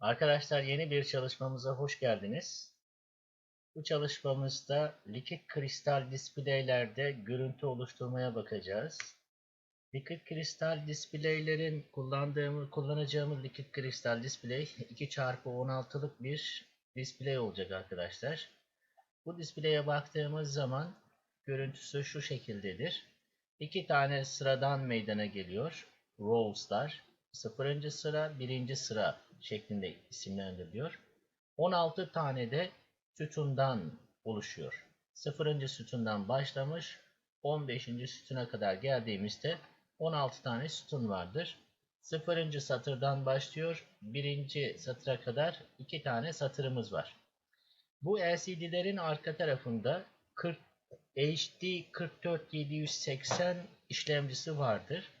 Arkadaşlar yeni bir çalışmamıza hoş geldiniz. Bu çalışmamızda likit kristal displaylerde görüntü oluşturmaya bakacağız. Likit kristal displeylerin kullandığımız, kullanacağımız likit kristal display 2x16'lık bir display olacak arkadaşlar. Bu displaye baktığımız zaman görüntüsü şu şekildedir. İki tane sıradan meydana geliyor. Rows'lar. Sıfırıncı sıra, birinci sıra şeklinde isimlendiriliyor. 16 tane de sütundan oluşuyor. Sıfırıncı sütundan başlamış, 15. sütuna kadar geldiğimizde 16 tane sütun vardır. Sıfırıncı satırdan başlıyor, birinci satıra kadar 2 tane satırımız var. Bu LCD'lerin arka tarafında 40 HD 44780 işlemcisi vardır.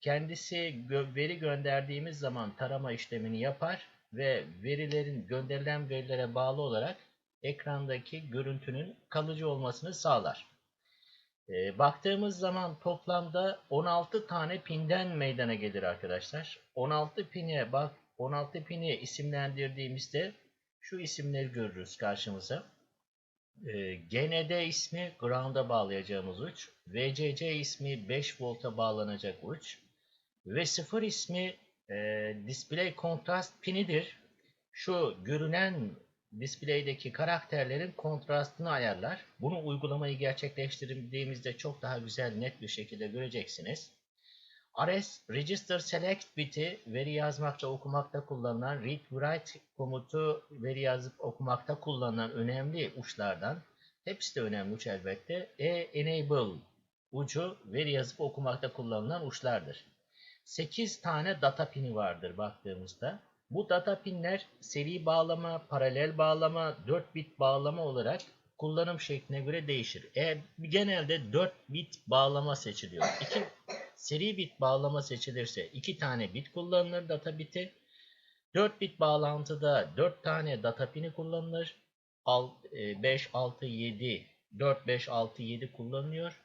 Kendisi gö- veri gönderdiğimiz zaman tarama işlemini yapar ve verilerin gönderilen verilere bağlı olarak ekrandaki görüntünün kalıcı olmasını sağlar. Ee, baktığımız zaman toplamda 16 tane pinden meydana gelir arkadaşlar. 16 pine bak 16 pini isimlendirdiğimizde şu isimleri görürüz karşımıza. Ee, GND ismi ground'a bağlayacağımız uç. VCC ismi 5 volta bağlanacak uç. Ve 0 ismi e, display kontrast pinidir. Şu görünen displaydeki karakterlerin kontrastını ayarlar. Bunu uygulamayı gerçekleştirdiğimizde çok daha güzel net bir şekilde göreceksiniz. RS Register Select biti veri yazmakta okumakta kullanılan read write komutu veri yazıp okumakta kullanılan önemli uçlardan. Hepsi de önemli uç elbette. E enable ucu veri yazıp okumakta kullanılan uçlardır. 8 tane data pini vardır baktığımızda. Bu data pinler seri bağlama, paralel bağlama, 4 bit bağlama olarak kullanım şekline göre değişir. Eğer genelde 4 bit bağlama seçiliyor. 2 seri bit bağlama seçilirse 2 tane bit kullanılır data biti. 4 bit bağlantıda 4 tane data pini kullanılır. 5, 6, 7, 4, 5, 6, 7 kullanılıyor.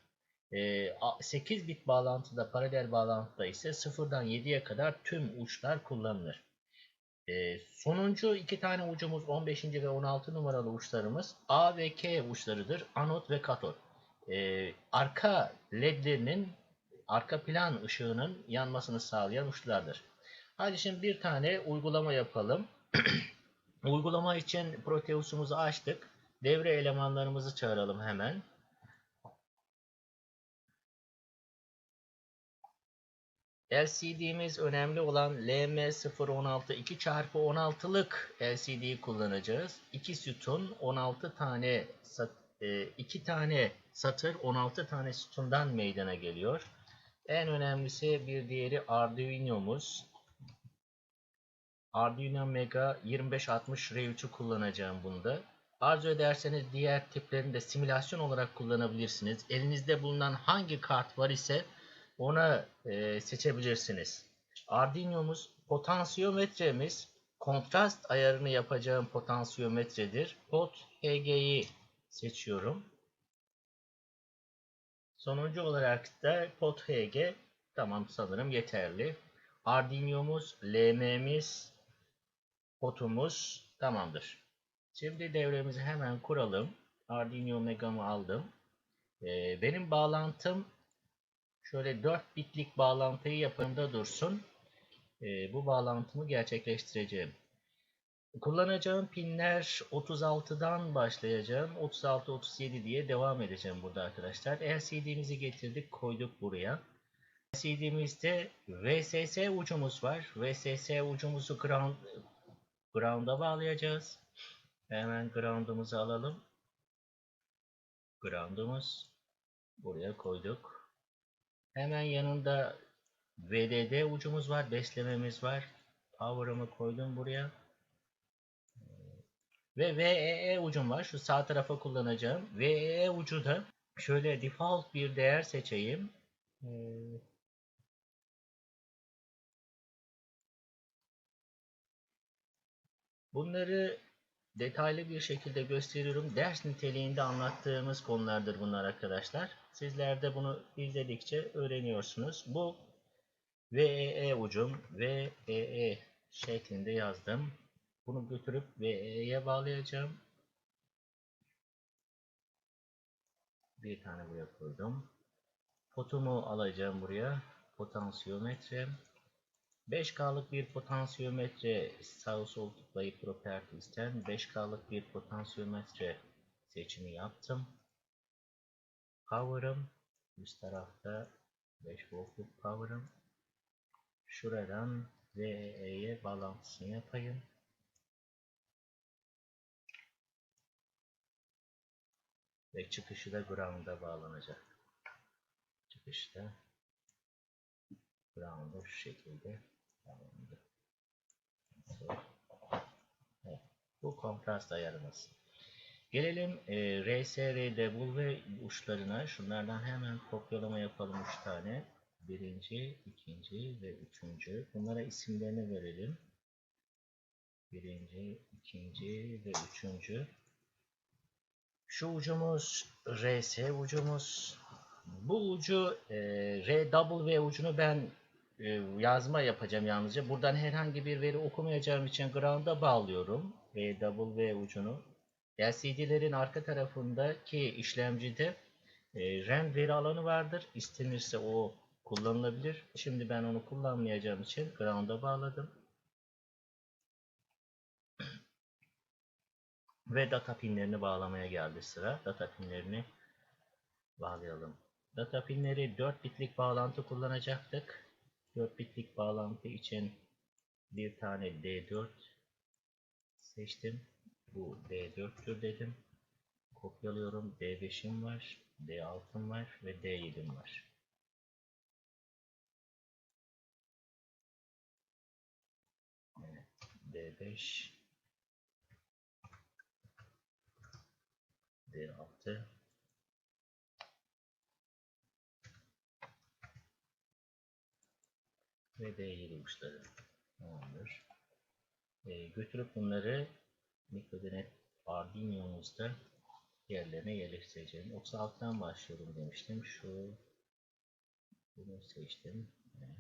8 bit bağlantıda paralel bağlantıda ise 0'dan 7'ye kadar tüm uçlar kullanılır. Ee, sonuncu iki tane ucumuz 15. ve 16 numaralı uçlarımız A ve K uçlarıdır. Anot ve katot. Ee, arka ledlerinin arka plan ışığının yanmasını sağlayan uçlardır. Hadi şimdi bir tane uygulama yapalım. uygulama için Proteus'umuzu açtık. Devre elemanlarımızı çağıralım hemen. LCD'miz önemli olan LM016 2x16'lık LCD'yi kullanacağız. 2 sütun 16 tane 2 tane satır 16 tane sütundan meydana geliyor. En önemlisi bir diğeri Arduino'muz. Arduino Mega 2560 R3'ü kullanacağım bunda. Arzu ederseniz diğer tiplerini de simülasyon olarak kullanabilirsiniz. Elinizde bulunan hangi kart var ise ona e, seçebilirsiniz. Arduino'muz potansiyometremiz kontrast ayarını yapacağım potansiyometredir. Pot HG'yi seçiyorum. Sonuncu olarak da pot HG tamam sanırım yeterli. Arduino'muz, LM'miz, potumuz tamamdır. Şimdi devremizi hemen kuralım. Arduino Mega'mı aldım. Ee, benim bağlantım şöyle 4 bitlik bağlantıyı yapımda dursun. Ee, bu bağlantımı gerçekleştireceğim. Kullanacağım pinler 36'dan başlayacağım. 36-37 diye devam edeceğim burada arkadaşlar. LCD'mizi getirdik koyduk buraya. LCD'mizde VSS ucumuz var. VSS ucumuzu ground, ground'a bağlayacağız. Hemen ground'umuzu alalım. Ground'umuz buraya koyduk. Hemen yanında VDD ucumuz var. Beslememiz var. Power'ımı koydum buraya. Ve VEE ucum var. Şu sağ tarafa kullanacağım. VEE ucu da şöyle default bir değer seçeyim. Ee, Bunları detaylı bir şekilde gösteriyorum. Ders niteliğinde anlattığımız konulardır bunlar arkadaşlar. Sizler de bunu izledikçe öğreniyorsunuz. Bu VEE ucum, VEE şeklinde yazdım. Bunu götürüp VE'ye bağlayacağım. Bir tane buraya koydum. Potumu alacağım buraya. Potansiyometre. 5K'lık bir potansiyometre sağ sol tıklayıp Properties'ten 5K'lık bir potansiyometre seçimi yaptım. Power'ım üst tarafta 5 voltluk power'ım. Şuradan VE'ye bağlantısını yapayım. Ve çıkışı da ground'a bağlanacak. Çıkışta ground'a şu şekilde bağlandı. Evet, bu kontrast ayarımız. Gelelim e, RSRW uçlarına. Şunlardan hemen kopyalama yapalım 3 tane. Birinci, ikinci ve üçüncü. Bunlara isimlerini verelim. Birinci, ikinci ve üçüncü. Şu ucumuz RS ucumuz. Bu ucu e, RW ucunu ben e, yazma yapacağım yalnızca. Buradan herhangi bir veri okumayacağım için ground'a bağlıyorum. RW ucunu. LCD'lerin arka tarafındaki işlemcide e, RAM veri alanı vardır. İstenirse o kullanılabilir. Şimdi ben onu kullanmayacağım için ground'a bağladım. Ve data pinlerini bağlamaya geldi sıra. Data pinlerini bağlayalım. Data pinleri 4 bitlik bağlantı kullanacaktık. 4 bitlik bağlantı için bir tane D4 seçtim. Bu D4'tür dedim. Kopyalıyorum. D5'im var. D6'm var ve D7'im var. Evet, D5 D6 ve D7 uçları tamamdır. Ee, götürüp bunları mikrodenet Arduino'muzda yerlerine yerleştireceğim. 36'dan başlıyorum demiştim. Şu bunu seçtim. Evet.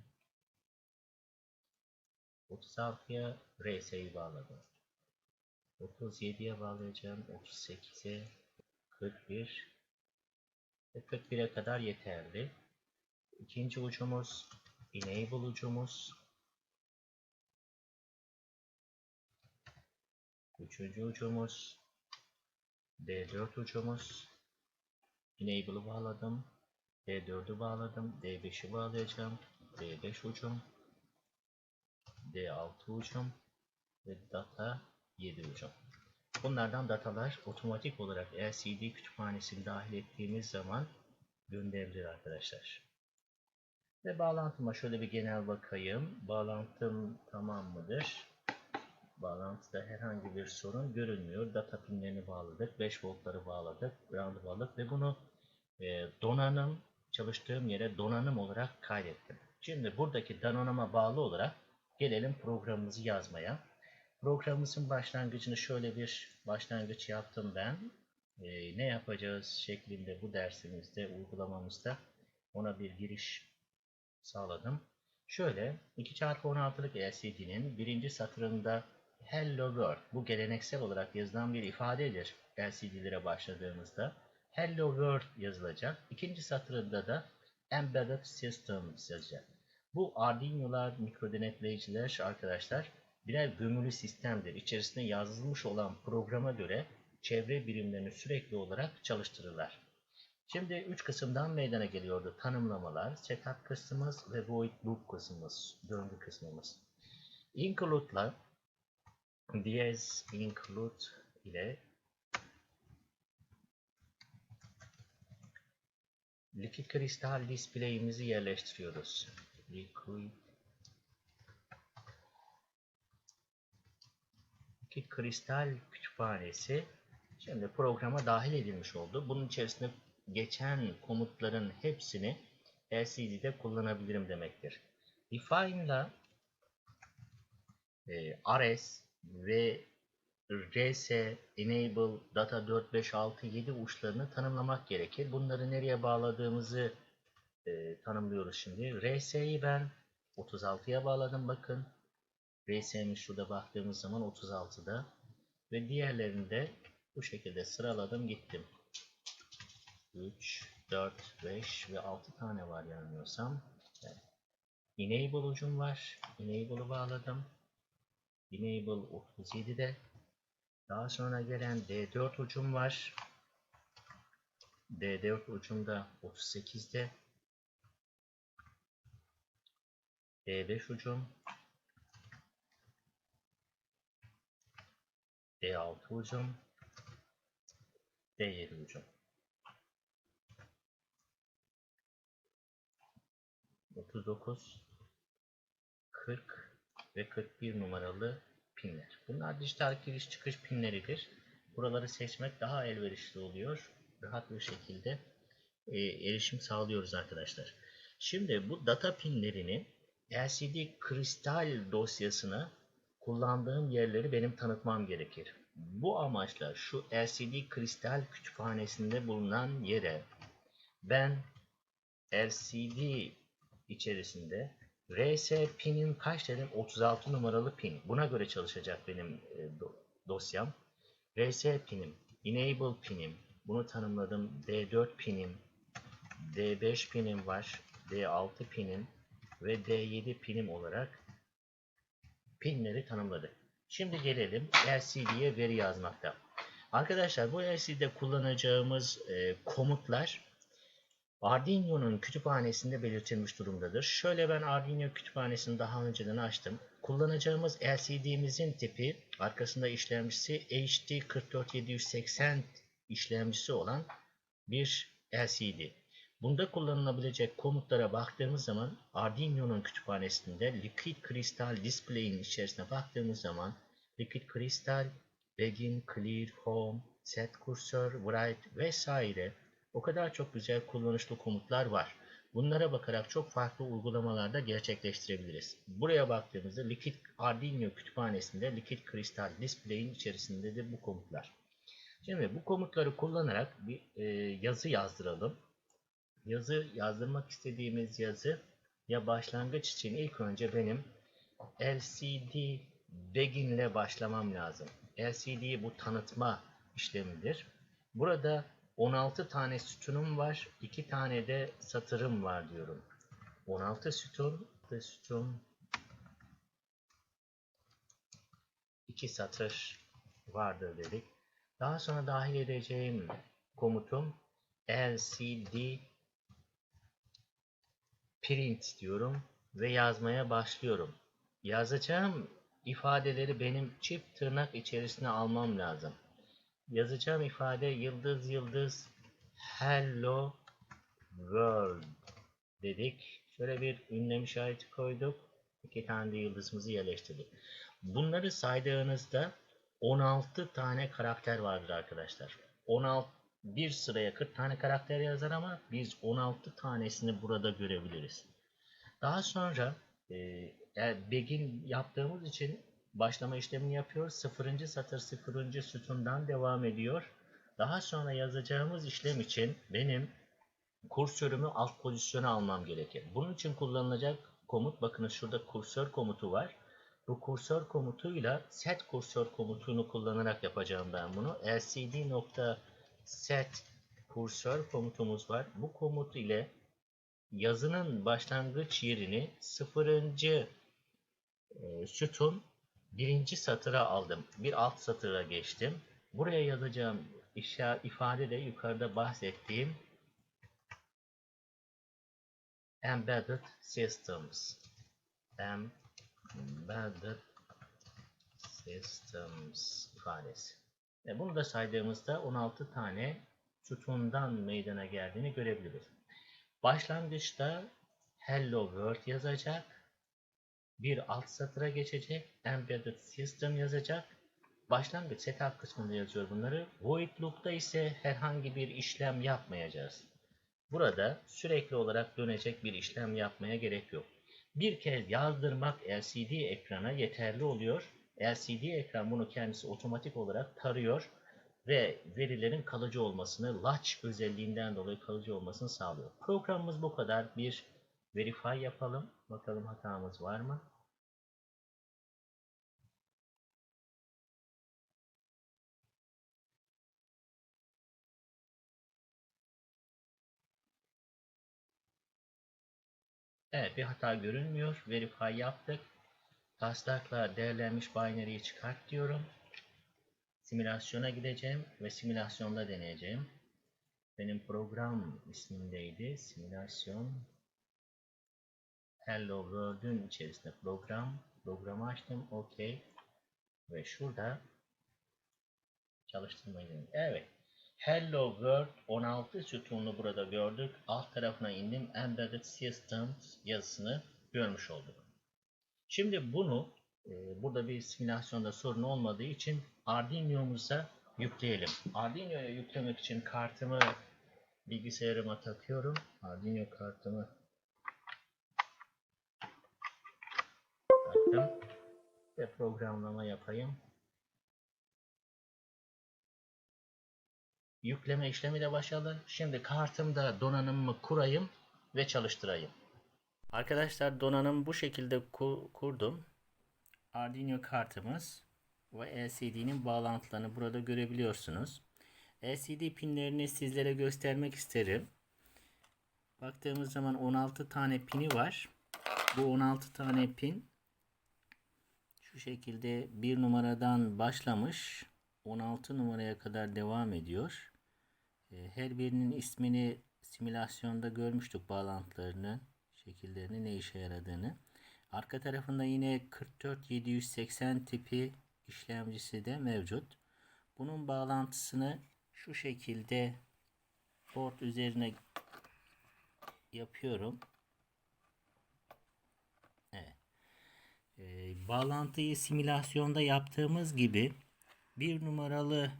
36'ya RS'yi bağladım. 37'ye bağlayacağım. 38'e 41 ve 41'e kadar yeterli. İkinci ucumuz enable ucumuz. Üçüncü ucumuz D4 ucumuz. Enable'ı bağladım. D4'ü bağladım. D5'i bağlayacağım. D5 ucum. D6 ucum. Ve data 7 ucum. Bunlardan datalar otomatik olarak LCD kütüphanesini dahil ettiğimiz zaman gönderilir arkadaşlar. Ve bağlantıma şöyle bir genel bakayım. Bağlantım tamam mıdır? Bağlantıda herhangi bir sorun görünmüyor. Data pinlerini bağladık. 5 voltları bağladık. Ground'ı bağladık ve bunu e, donanım çalıştığım yere donanım olarak kaydettim. Şimdi buradaki donanıma bağlı olarak gelelim programımızı yazmaya. Programımızın başlangıcını şöyle bir başlangıç yaptım ben. E, ne yapacağız şeklinde bu dersimizde, uygulamamızda ona bir giriş sağladım. Şöyle 2x16'lık LCD'nin birinci satırında Hello World bu geleneksel olarak yazılan bir ifadedir LCD'lere başladığımızda. Hello World yazılacak. İkinci satırında da Embedded Systems yazacak. Bu Arduino'lar, mikrodenetleyiciler arkadaşlar birer gömülü sistemdir. İçerisinde yazılmış olan programa göre çevre birimlerini sürekli olarak çalıştırırlar. Şimdi üç kısımdan meydana geliyordu. Tanımlamalar, setup kısmımız ve void loop kısmımız, döngü kısmımız. Include'la diyez include ile liquid kristal display'imizi yerleştiriyoruz. Liquid Liquid kristal kütüphanesi şimdi programa dahil edilmiş oldu. Bunun içerisinde geçen komutların hepsini LCD'de kullanabilirim demektir. Define ile e, RS ve RS, Enable, Data 4, 5, 6, 7 uçlarını tanımlamak gerekir. Bunları nereye bağladığımızı e, tanımlıyoruz şimdi. RS'yi ben 36'ya bağladım bakın. RS'miz şurada baktığımız zaman 36'da. Ve diğerlerini de bu şekilde sıraladım gittim. 3, 4, 5 ve 6 tane var yanılmıyorsam. Evet. Enable ucum var. Enable'ı bağladım. Enable 37'de. Daha sonra gelen D4 ucum var. D4 ucumda 38'de. D5 ucum. D6 ucum. D7 ucum. 39, 40 ve 41 numaralı pinler. Bunlar dijital giriş çıkış pinleridir. Buraları seçmek daha elverişli oluyor. Rahat bir şekilde e, erişim sağlıyoruz arkadaşlar. Şimdi bu data pinlerini LCD kristal dosyasına kullandığım yerleri benim tanıtmam gerekir. Bu amaçla şu LCD kristal kütüphanesinde bulunan yere ben LCD içerisinde RS pinim kaç dedim? 36 numaralı pin. Buna göre çalışacak benim e, do dosyam. RS pinim, enable pinim. Bunu tanımladım. D4 pinim, D5 pinim var, D6 pinim ve D7 pinim olarak pinleri tanımladık. Şimdi gelelim LCD'ye veri yazmakta. Arkadaşlar bu LCD'de kullanacağımız e, komutlar Arduino'nun kütüphanesinde belirtilmiş durumdadır. Şöyle ben Arduino kütüphanesini daha önceden açtım. Kullanacağımız LCD'mizin tipi arkasında işlemcisi HD44780 işlemcisi olan bir LCD. Bunda kullanılabilecek komutlara baktığımız zaman Arduino'nun kütüphanesinde Liquid Crystal Display'in içerisine baktığımız zaman Liquid Crystal, Begin, Clear, Home, Set Cursor, Write vesaire o kadar çok güzel kullanışlı komutlar var. Bunlara bakarak çok farklı uygulamalarda gerçekleştirebiliriz. Buraya baktığımızda Liquid Arduino kütüphanesinde Liquid Crystal Display'in içerisinde de bu komutlar. Şimdi bu komutları kullanarak bir e, yazı yazdıralım. Yazı yazdırmak istediğimiz yazı ya başlangıç için ilk önce benim LCD begin ile başlamam lazım. LCD bu tanıtma işlemidir. Burada 16 tane sütunum var. 2 tane de satırım var diyorum. 16 sütun, sütun 2 satır vardır dedik. Daha sonra dahil edeceğim komutum lcd print diyorum ve yazmaya başlıyorum. Yazacağım ifadeleri benim çift tırnak içerisine almam lazım. Yazacağım ifade yıldız yıldız hello world dedik. Şöyle bir ünlem işareti koyduk. İki tane de yıldızımızı yerleştirdik. Bunları saydığınızda 16 tane karakter vardır arkadaşlar. 16 bir sıraya 40 tane karakter yazar ama biz 16 tanesini burada görebiliriz. Daha sonra e, begin yaptığımız için başlama işlemini yapıyor. Sıfırıncı satır sıfırıncı sütundan devam ediyor. Daha sonra yazacağımız işlem için benim kursörümü alt pozisyona almam gerekir. Bunun için kullanılacak komut bakın şurada kursör komutu var. Bu kursör komutuyla set kursör komutunu kullanarak yapacağım ben bunu. lcd.set kursör komutumuz var. Bu komut ile yazının başlangıç yerini sıfırıncı e, sütun birinci satıra aldım. Bir alt satıra geçtim. Buraya yazacağım ifade de yukarıda bahsettiğim Embedded Systems. Embedded Systems ifadesi. E bunu da saydığımızda 16 tane sütundan meydana geldiğini görebiliriz. Başlangıçta Hello World yazacak bir alt satıra geçecek. Embedded System yazacak. Başlangıç setup kısmında yazıyor bunları. Void loop'ta ise herhangi bir işlem yapmayacağız. Burada sürekli olarak dönecek bir işlem yapmaya gerek yok. Bir kez yazdırmak LCD ekrana yeterli oluyor. LCD ekran bunu kendisi otomatik olarak tarıyor ve verilerin kalıcı olmasını, latch özelliğinden dolayı kalıcı olmasını sağlıyor. Programımız bu kadar. Bir Verify yapalım. Bakalım hatamız var mı? Evet bir hata görünmüyor. Verify yaptık. Taslakla değerlenmiş binary'yi çıkart diyorum. Simülasyona gideceğim ve simülasyonda deneyeceğim. Benim program ismindeydi. Simülasyon Hello World'ün içerisinde program. Programı açtım. OK. Ve şurada çalıştırmayı. Evet. Hello World 16 sütununu burada gördük. Alt tarafına indim. Embedded Systems yazısını görmüş olduk. Şimdi bunu e, burada bir simülasyonda sorun olmadığı için Arduino'muza yükleyelim. Arduino'ya yüklemek için kartımı bilgisayarıma takıyorum. Arduino kartımı taktım ve programlama yapayım. Yükleme işlemi de başladı. Şimdi kartımda donanımımı kurayım ve çalıştırayım. Arkadaşlar donanım bu şekilde ku- kurdum. Arduino kartımız ve LCD'nin bağlantılarını burada görebiliyorsunuz. LCD pinlerini sizlere göstermek isterim. Baktığımız zaman 16 tane pini var. Bu 16 tane pin şu şekilde bir numaradan başlamış 16 numaraya kadar devam ediyor. E, Her birinin ismini simülasyonda görmüştük bağlantılarını, şekillerini, ne işe yaradığını. Arka tarafında yine 44780 tipi işlemcisi de mevcut. Bunun bağlantısını şu şekilde port üzerine yapıyorum. Evet. Ee, bağlantıyı simülasyonda yaptığımız gibi bir numaralı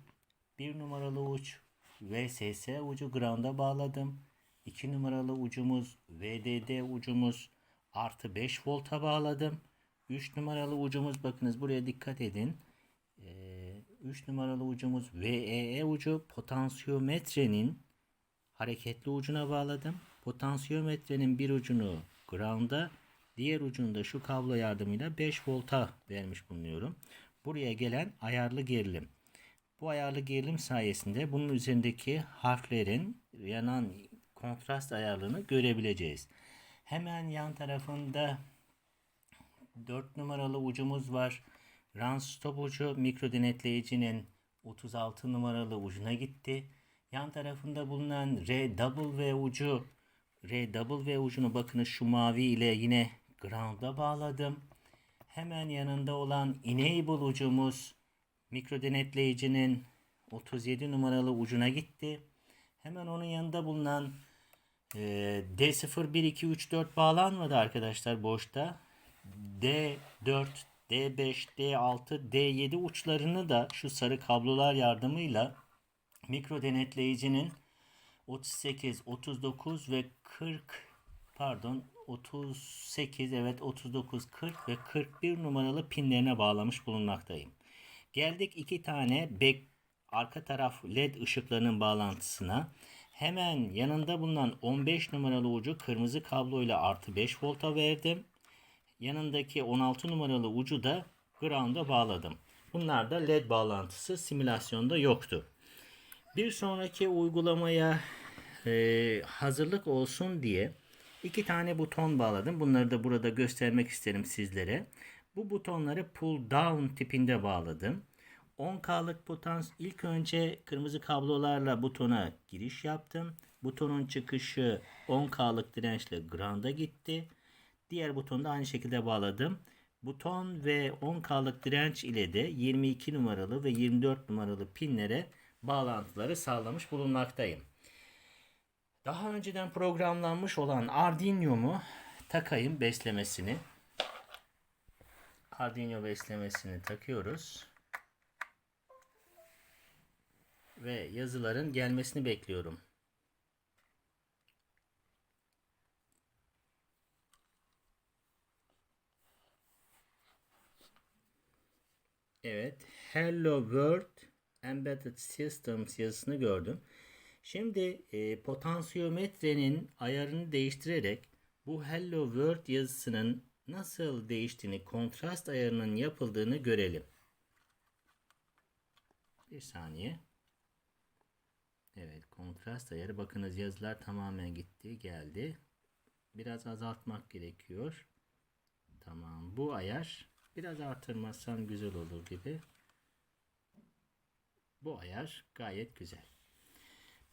bir numaralı uç VSS ucu ground'a bağladım. 2 numaralı ucumuz VDD ucumuz artı 5 volta bağladım. 3 numaralı ucumuz bakınız buraya dikkat edin. 3 numaralı ucumuz VEE ucu potansiyometrenin hareketli ucuna bağladım. Potansiyometrenin bir ucunu ground'a diğer ucunda şu kablo yardımıyla 5 volta vermiş bulunuyorum. Buraya gelen ayarlı gerilim. Bu ayarlı gerilim sayesinde bunun üzerindeki harflerin yanan kontrast ayarlığını görebileceğiz. Hemen yan tarafında 4 numaralı ucumuz var. Run stop ucu mikro denetleyicinin 36 numaralı ucuna gitti. Yan tarafında bulunan RW ucu RW ucunu bakınız şu mavi ile yine ground'a bağladım. Hemen yanında olan enable ucumuz mikro denetleyicinin 37 numaralı ucuna gitti. Hemen onun yanında bulunan e, D0, 1, 2, 3, 4 bağlanmadı arkadaşlar boşta. D4, D5, D6, D7 uçlarını da şu sarı kablolar yardımıyla mikro denetleyicinin 38, 39 ve 40 pardon 38 evet 39, 40 ve 41 numaralı pinlerine bağlamış bulunmaktayım. Geldik iki tane back arka taraf led ışıklarının bağlantısına. Hemen yanında bulunan 15 numaralı ucu kırmızı kabloyla artı 5 volta verdim. Yanındaki 16 numaralı ucu da ground'a bağladım. Bunlar da led bağlantısı simülasyonda yoktu. Bir sonraki uygulamaya e, hazırlık olsun diye iki tane buton bağladım. Bunları da burada göstermek isterim sizlere. Bu butonları pull down tipinde bağladım. 10K'lık buton ilk önce kırmızı kablolarla butona giriş yaptım. Butonun çıkışı 10K'lık dirençle ground'a gitti. Diğer butonu da aynı şekilde bağladım. Buton ve 10K'lık direnç ile de 22 numaralı ve 24 numaralı pinlere bağlantıları sağlamış bulunmaktayım. Daha önceden programlanmış olan Arduino'mu takayım beslemesini. Arduino beslemesini takıyoruz. Ve yazıların gelmesini bekliyorum. Evet. Hello World Embedded Systems yazısını gördüm. Şimdi e, potansiyometrenin ayarını değiştirerek bu Hello World yazısının nasıl değiştiğini, kontrast ayarının yapıldığını görelim. Bir saniye. Evet, kontrast ayarı. Bakınız yazılar tamamen gitti, geldi. biraz azaltmak gerekiyor. Tamam. Bu ayar biraz artırmazsam güzel olur gibi. Bu ayar gayet güzel.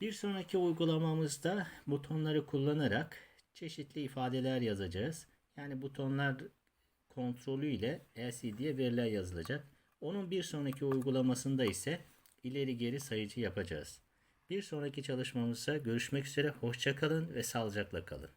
Bir sonraki uygulamamızda butonları kullanarak çeşitli ifadeler yazacağız. Yani butonlar kontrolü ile LCD'ye veriler yazılacak. Onun bir sonraki uygulamasında ise ileri geri sayıcı yapacağız. Bir sonraki çalışmamızda görüşmek üzere. Hoşçakalın ve sağlıcakla kalın.